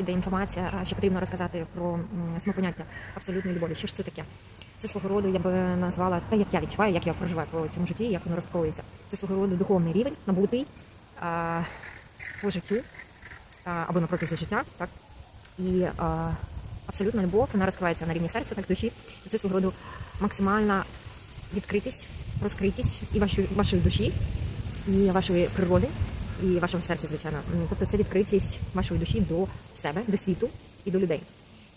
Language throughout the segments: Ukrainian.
Іде інформація, що потрібно розказати про самопоняття абсолютної любові. Що ж це таке? Це свого роду, я би назвала те, як я відчуваю, як я проживаю по цьому житті, як воно розкроється. Це свого роду духовний рівень, набутий а, по життю а, або на протязі життя, так і а, абсолютна любов, вона розкривається на рівні серця, так душі. І це свого роду максимальна відкритість, розкритість і вашої, вашої душі, і вашої природи, і вашого серця, звичайно. Тобто це відкритість вашої душі до себе, до світу і до людей.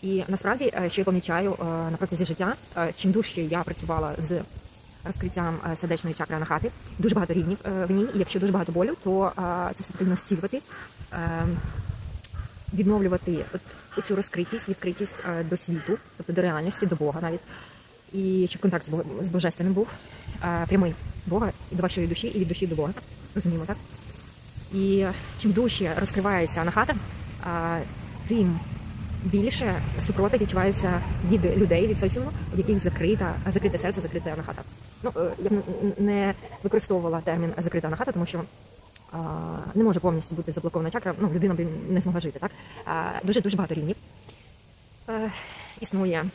І насправді, е, що я помічаю е, на протязі життя, е, чим дужче я працювала з розкриттям сердечної чакри анахати, дуже багато рівнів в ній, і якщо дуже багато болю, то це все потрібно зцілювати, е, відновлювати цю розкритість, відкритість до світу, тобто до реальності, до Бога навіть. І щоб контакт з Божественним був прямий Бога і до вашої душі, і від душі до Бога. Розуміємо, так? І чим дужче розкривається анахата, тим більше супроти відчувається від людей, від соціуму, в яких закрита, закрите серце, закрита анахата. Ну, е, я б не використовувала термін закрита анахата, тому що не може повністю бути заблокована чакра, ну, людина б не змогла жити. Так? Дуже дуже багато рівнів е, існує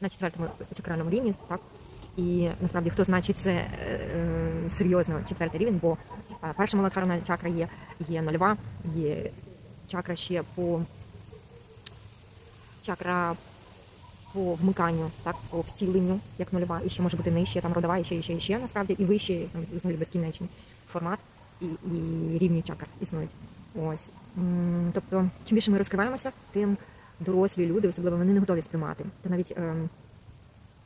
на четвертому чакральному рівні, так? І насправді хто значить це е, е, серйозно четвертий рівень, бо е, перша молотарна чакра є, є нульова, є чакра ще по чакра по вмиканню, так, по втіленню, як нульова, і ще може бути нижче, там родова, і ще, і ще, і ще, насправді, і вище, там, взагалі безкінечний формат, і, і рівні чакр існують. Ось. Тобто, чим більше ми розкриваємося, тим дорослі люди, особливо вони не готові сприймати. Та навіть ем,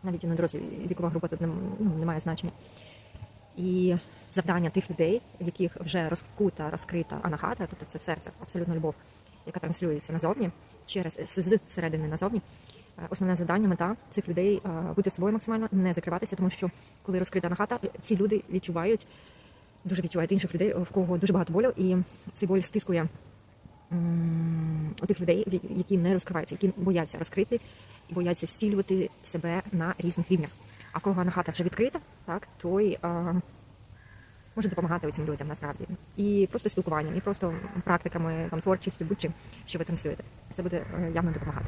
навіть і не дорослі вікова група тут не, ну, не має значення. І завдання тих людей, в яких вже розкута, розкрита анахата, тобто це серце, абсолютна любов, яка транслюється назовні, через з середини назовні. Е, Основне завдання, мета цих людей е, бути собою максимально, не закриватися, тому що коли розкрита анахата, ці люди відчувають, дуже відчувають інших людей, в кого дуже багато болю, і цей боль стискує тих людей, які не розкриваються, які бояться розкрити і бояться зцілювати себе на різних рівнях. А кого анахата вже відкрита, так той а, може допомагати цим людям насправді. І просто спілкуванням, і просто практиками, там, творчістю, будь-чим, що ви транслюєте. Це буде е, явно допомагати.